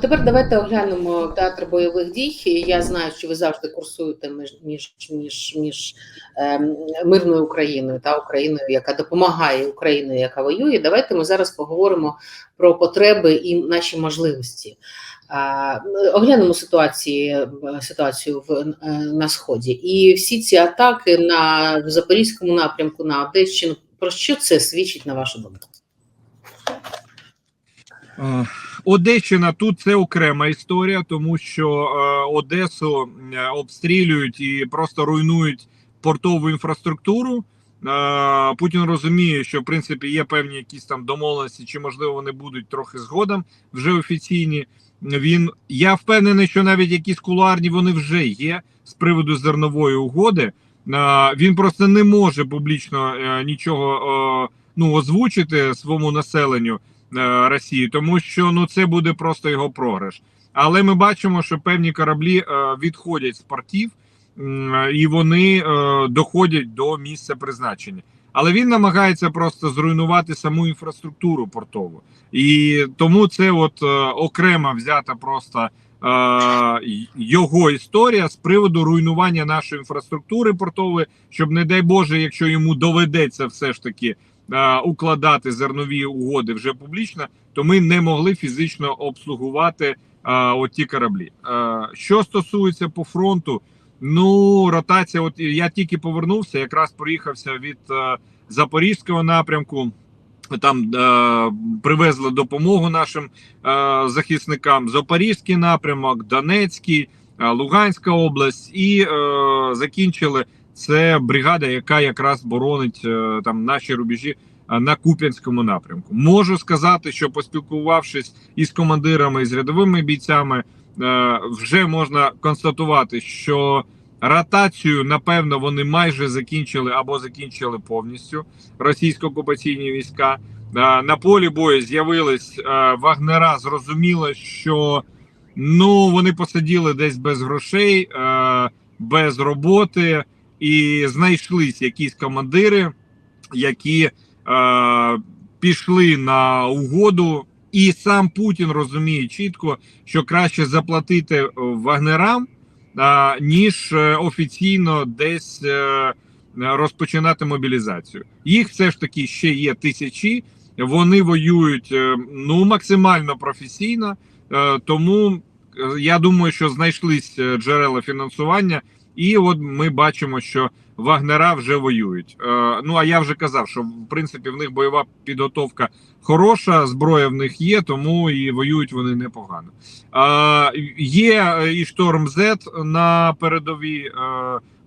Тепер давайте оглянемо театр бойових дій. Я знаю, що ви завжди курсуєте між між між, між ем, мирною Україною та Україною, яка допомагає Україні, яка воює. Давайте ми зараз поговоримо про потреби і наші можливості. А, Оглянемо ситуації ситуацію в е, на сході, і всі ці атаки на в Запорізькому напрямку на Одещину. Про що це свідчить на вашу думку? Е, Одещина тут це окрема історія, тому що е, Одесу е, обстрілюють і просто руйнують портову інфраструктуру. Путін розуміє, що в принципі є певні якісь там домовленості, чи можливо вони будуть трохи згодом вже офіційні. Він я впевнений, що навіть якісь кулуарні вони вже є з приводу зернової угоди. Він просто не може публічно нічого ну озвучити своєму населенню. Е, Росії, тому що ну це буде просто його програш. Але ми бачимо, що певні кораблі е, відходять з портів і вони е, доходять до місця призначення. Але він намагається просто зруйнувати саму інфраструктуру портову, і тому це от окрема взята просто його історія з приводу руйнування нашої інфраструктури портової, щоб не дай Боже, якщо йому доведеться все ж таки укладати зернові угоди вже публічно, то ми не могли фізично обслугувати е, оті кораблі. Е, що стосується по фронту, ну ротація, от я тільки повернувся, якраз проїхався від е, запорізького напрямку. Там е, привезли допомогу нашим е, захисникам. Запорізький напрямок, Донецький, е, Луганська область, і е, закінчили це бригада, яка якраз боронить е, там наші рубежі е, на Куп'янському напрямку. Можу сказати, що поспілкувавшись із командирами і з рядовими бійцями, е, вже можна констатувати, що ротацію, напевно, вони майже закінчили або закінчили повністю російсько-окупаційні війська. На полі бою з'явились вагнера. Зрозуміло, що ну вони посиділи десь без грошей, без роботи, і знайшлись якісь командири, які е, пішли на угоду. І сам Путін розуміє чітко, що краще заплатити е, вагнерам, а, ніж е, офіційно десь е, розпочинати мобілізацію. Їх все ж таки ще є тисячі. Вони воюють е, ну максимально професійно, е, тому е, я думаю, що знайшлись е, джерела фінансування, і от ми бачимо, що вагнера вже воюють. Е, Ну а я вже казав, що в принципі в них бойова підготовка хороша, зброя в них є, тому і воюють вони непогано. Е, Є і шторм Z на передовій е,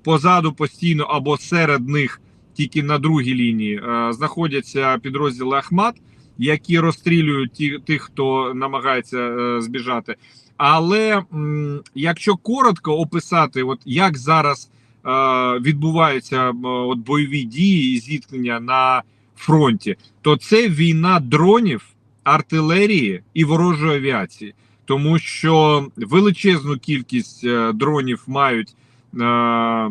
позаду постійно або серед них тільки на другій лінії е, знаходяться підрозділи Ахмат, які розстрілюють ті, тих, хто намагається е, збіжати. Але якщо коротко описати, от як зараз е, відбуваються от бойові дії і зіткнення на фронті, то це війна дронів, артилерії і ворожої авіації, тому що величезну кількість е, дронів мають е,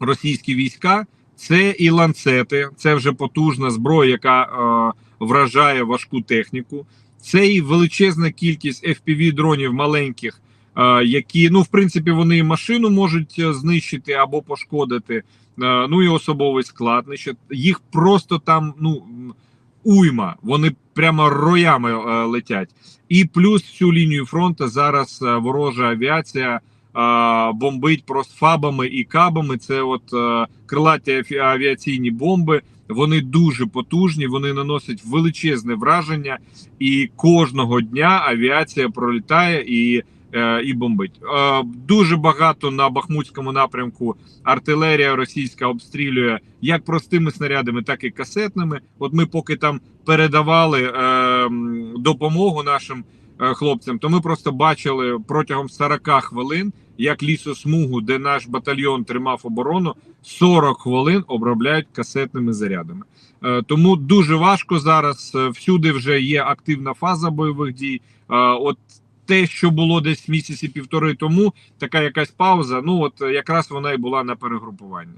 російські війська. Це і ланцети, це вже потужна зброя, яка е, вражає важку техніку. Це і величезна кількість fpv дронів маленьких, е, які ну в принципі вони машину можуть е, знищити або пошкодити. Е, ну і особовий склад. Їх просто там ну уйма. Вони прямо роями летять. І плюс всю лінію фронту зараз ворожа авіація. Бомбить просто фабами і кабами. Це от крилаті авіаційні бомби. Вони дуже потужні, вони наносять величезне враження, і кожного дня авіація пролітає і, е, і бомбить. Е, дуже багато на Бахмутському напрямку артилерія російська обстрілює як простими снарядами, так і касетними. От ми поки там передавали е, допомогу нашим хлопцям, то ми просто бачили протягом 40 хвилин, як лісосмугу, де наш батальйон тримав оборону, 40 хвилин обробляють касетними зарядами. Е, Тому дуже важко зараз. е, Всюди вже є активна фаза бойових дій. Е, От те, що було десь місяці півтори тому, така якась пауза. Ну от якраз вона і була на перегрупування.